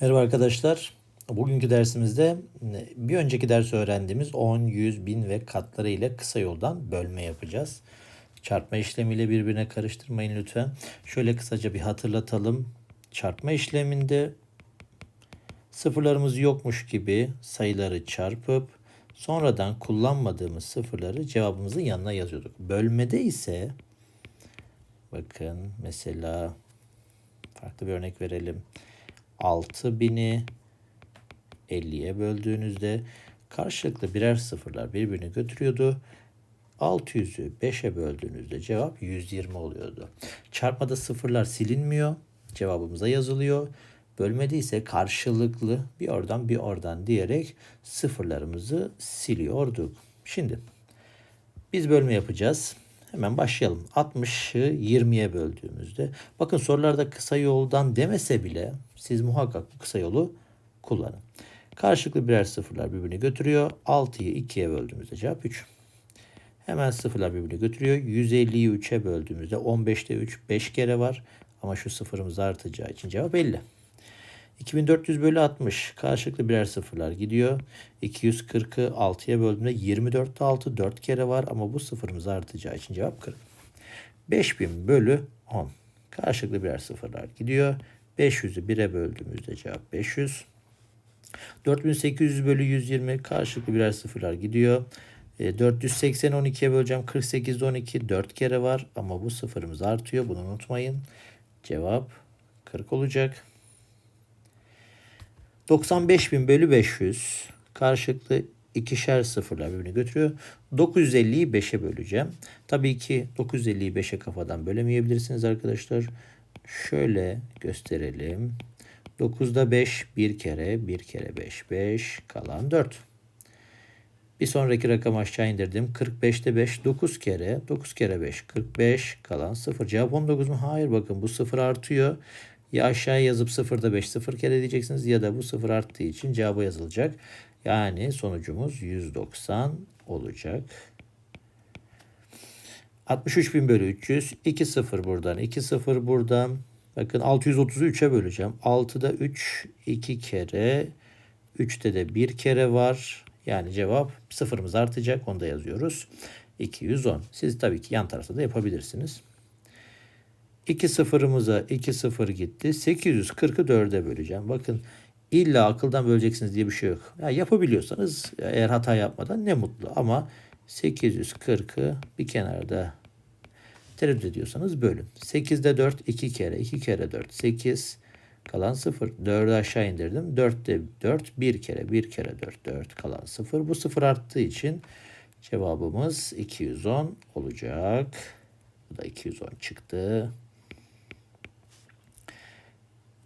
Merhaba arkadaşlar. Bugünkü dersimizde bir önceki ders öğrendiğimiz 10, 100, 1000 ve katları ile kısa yoldan bölme yapacağız. Çarpma işlemiyle birbirine karıştırmayın lütfen. Şöyle kısaca bir hatırlatalım. Çarpma işleminde sıfırlarımız yokmuş gibi sayıları çarpıp sonradan kullanmadığımız sıfırları cevabımızın yanına yazıyorduk. Bölmede ise bakın mesela farklı bir örnek verelim. 6000'i 50'ye böldüğünüzde karşılıklı birer sıfırlar birbirini götürüyordu. 600'ü 5'e böldüğünüzde cevap 120 oluyordu. Çarpmada sıfırlar silinmiyor. Cevabımıza yazılıyor. Bölmede ise karşılıklı bir oradan bir oradan diyerek sıfırlarımızı siliyorduk. Şimdi biz bölme yapacağız. Hemen başlayalım. 60'ı 20'ye böldüğümüzde bakın sorularda kısa yoldan demese bile siz muhakkak bu kısa yolu kullanın. Karşılıklı birer sıfırlar birbirini götürüyor. 6'yı 2'ye böldüğümüzde cevap 3. Hemen sıfırlar birbirini götürüyor. 150'yi 3'e böldüğümüzde 15'te 3 5 kere var. Ama şu sıfırımız artacağı için cevap 50. 2400 bölü 60 karşılıklı birer sıfırlar gidiyor. 240'ı 6'ya böldüğümde 24'te 6 4 kere var ama bu sıfırımız artacağı için cevap 40. 5000 bölü 10 karşılıklı birer sıfırlar gidiyor. 500'ü 1'e böldüğümüzde cevap 500. 4800 bölü 120 karşılıklı birer sıfırlar gidiyor. E, 480 12'ye böleceğim. 48 12 4 kere var ama bu sıfırımız artıyor. Bunu unutmayın. Cevap 40 olacak. 95.000 bölü 500 karşılıklı ikişer sıfırlar birbirini götürüyor. 950'yi 5'e böleceğim. Tabii ki 950'yi 5'e kafadan bölemeyebilirsiniz arkadaşlar. Şöyle gösterelim. 9'da 5 bir kere, bir kere 5, 5 kalan 4. Bir sonraki rakam aşağı indirdim. 45'te 5 9 kere, 9 kere 5 45 kalan 0. Cevap 19 mu? Hayır bakın bu 0 artıyor. Ya aşağıya yazıp 0'da 5 0 kere diyeceksiniz ya da bu 0 arttığı için cevabı yazılacak. Yani sonucumuz 190 olacak. 63.000 bölü 300. 2 0 buradan 2 0 buradan. Bakın 630'u 3'e böleceğim. 6'da 3 2 kere. 3'te de 1 kere var. Yani cevap sıfırımız artacak. Onu da yazıyoruz. 210. Siz tabii ki yan tarafta da yapabilirsiniz. 2 sıfırımıza 2 sıfır gitti. 840'ı 4'e böleceğim. Bakın illa akıldan böleceksiniz diye bir şey yok. Ya yapabiliyorsanız eğer hata yapmadan ne mutlu. Ama 840'ı bir kenarda tereddüt ediyorsanız bölün. 8'de 4 2 kere. 2 kere 4 8 kalan 0. 4'ü aşağı indirdim. 4'te 4 1 kere. 1 kere 4 4 kalan 0. Bu 0 arttığı için cevabımız 210 olacak. Bu da 210 çıktı.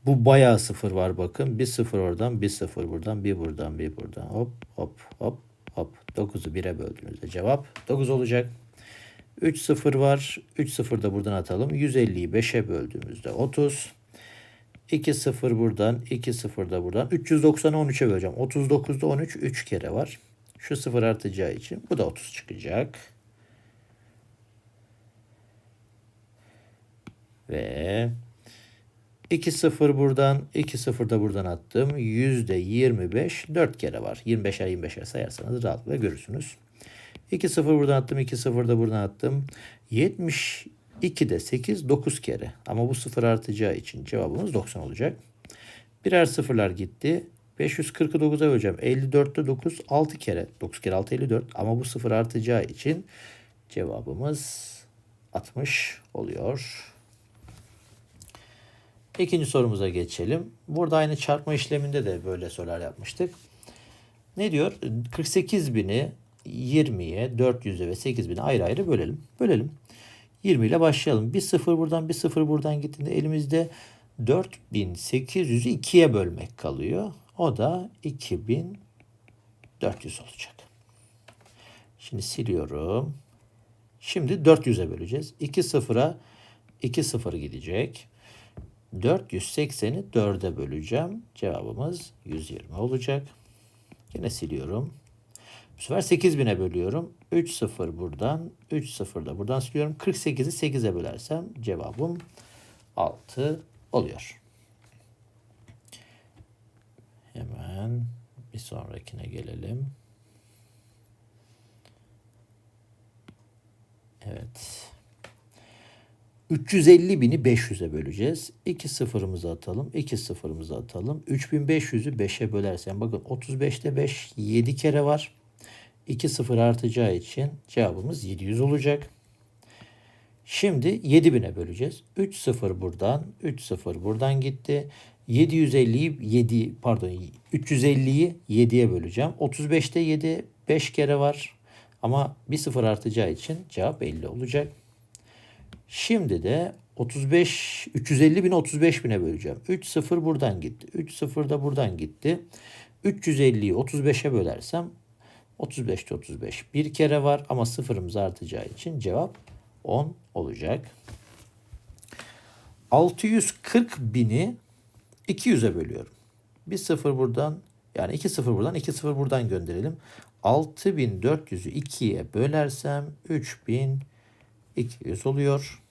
Bu bayağı sıfır var bakın. Bir sıfır oradan, bir sıfır buradan, bir buradan, bir buradan. Hop hop hop hop. 9'u 1'e böldüğünüzde cevap 9 olacak. 3 sıfır var. 3 sıfır da buradan atalım. 150'yi 5'e böldüğümüzde 30. 2 sıfır buradan, 2 sıfır da buradan. 390'ı 13'e böleceğim. 39'da 13 3 kere var. Şu sıfır artacağı için bu da 30 çıkacak. Ve 2 0 buradan 2 0 da buradan attım. Yüzde 25 4 kere var. 25'er 25'er sayarsanız rahatlıkla görürsünüz. 2 0 buradan attım. 2 0 da buradan attım. 72 de 8 9 kere. Ama bu sıfır artacağı için cevabımız 90 olacak. Birer sıfırlar gitti. 549'a böleceğim. 54'te 9 6 kere. 9 kere 6 54 ama bu sıfır artacağı için cevabımız 60 oluyor. İkinci sorumuza geçelim. Burada aynı çarpma işleminde de böyle sorular yapmıştık. Ne diyor? 48 bini 20'ye, 400'e ve 8000'e ayrı ayrı bölelim. Bölelim. 20 ile başlayalım. Bir sıfır buradan bir sıfır buradan gittiğinde elimizde 4800'ü 2'ye bölmek kalıyor. O da 2400 olacak. Şimdi siliyorum. Şimdi 400'e böleceğiz. 2 sıfıra 2 sıfır gidecek. 480'i 4'e böleceğim. Cevabımız 120 olacak. Yine siliyorum. Bu sefer 8000'e bölüyorum. 3 0 buradan, 3 0 da buradan siliyorum. 48'i 8'e bölersem cevabım 6 oluyor. Hemen bir sonrakine gelelim. Evet. 350 bini 500'e böleceğiz. 2 sıfırımızı atalım. 2 sıfırımızı atalım. 3500'ü 5'e bölersen bakın 35'te 5 7 kere var. 2 sıfır artacağı için cevabımız 700 olacak. Şimdi 7000'e böleceğiz. 3 sıfır buradan, 3 sıfır buradan gitti. 750'yi 7 pardon 350'yi 7'ye böleceğim. 35'te 7 5 kere var. Ama bir sıfır artacağı için cevap 50 olacak. Şimdi de 35 350 bin 35 bine böleceğim. 3 sıfır buradan gitti. 3 sıfır da buradan gitti. 350'yi 35'e bölersem 35'te 35 bir kere var ama sıfırımız artacağı için cevap 10 olacak. 640 bini 200'e bölüyorum. Bir sıfır buradan yani 2 sıfır buradan 2 sıfır buradan gönderelim. 6400'ü 2'ye bölersem 3200 oluyor.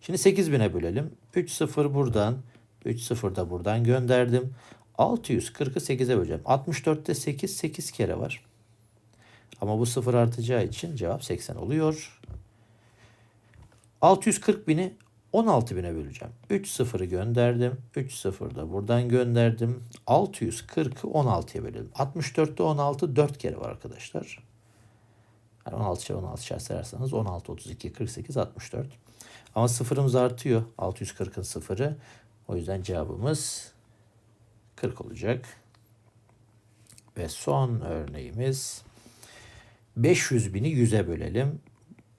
Şimdi 8000'e bölelim. 3 sıfır buradan 3 sıfır da buradan gönderdim. 640'ı 8'e böleceğim. 64'te 8 8 kere var. Ama bu sıfır artacağı için cevap 80 oluyor. 640 bini 16 bine böleceğim. 3 sıfırı gönderdim. 3 sıfır da buradan gönderdim. 640'ı 16'ya bölelim. 64'te 16 4 kere var arkadaşlar. Yani 16 çarpı 16 çarpı sayarsanız 16, 32, 48, 64. Ama sıfırımız artıyor. 640'ın sıfırı. O yüzden cevabımız 40 olacak. Ve son örneğimiz 500 bini 100'e bölelim.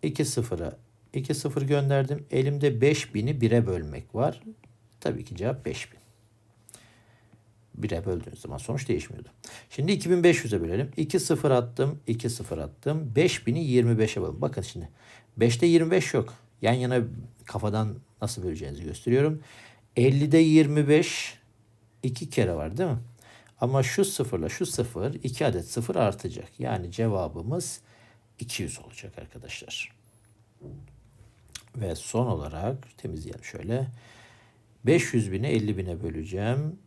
2 sıfıra 2 sıfır gönderdim. Elimde 5000'i 1'e bölmek var. Tabii ki cevap 5000. 1'e böldüğünüz zaman sonuç değişmiyordu. Şimdi 2500'e bölelim. 2 sıfır attım. 2 sıfır attım. 5000'i 25'e böldüm. Bakın şimdi. 5'te 25 yok. Yan yana kafadan nasıl böleceğinizi gösteriyorum. 50'de 25 2 kere var değil mi? Ama şu sıfırla şu sıfır 2 adet sıfır artacak. Yani cevabımız 200 olacak arkadaşlar. Ve son olarak temizleyelim şöyle. 500 bini 50 bine böleceğim.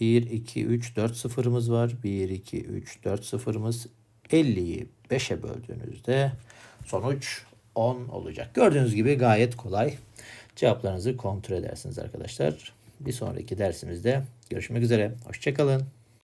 1, 2, 3, 4 sıfırımız var. 1, 2, 3, 4 sıfırımız. 50'yi 5'e böldüğünüzde sonuç 10 olacak. Gördüğünüz gibi gayet kolay. Cevaplarınızı kontrol edersiniz arkadaşlar. Bir sonraki dersimizde görüşmek üzere. Hoşçakalın.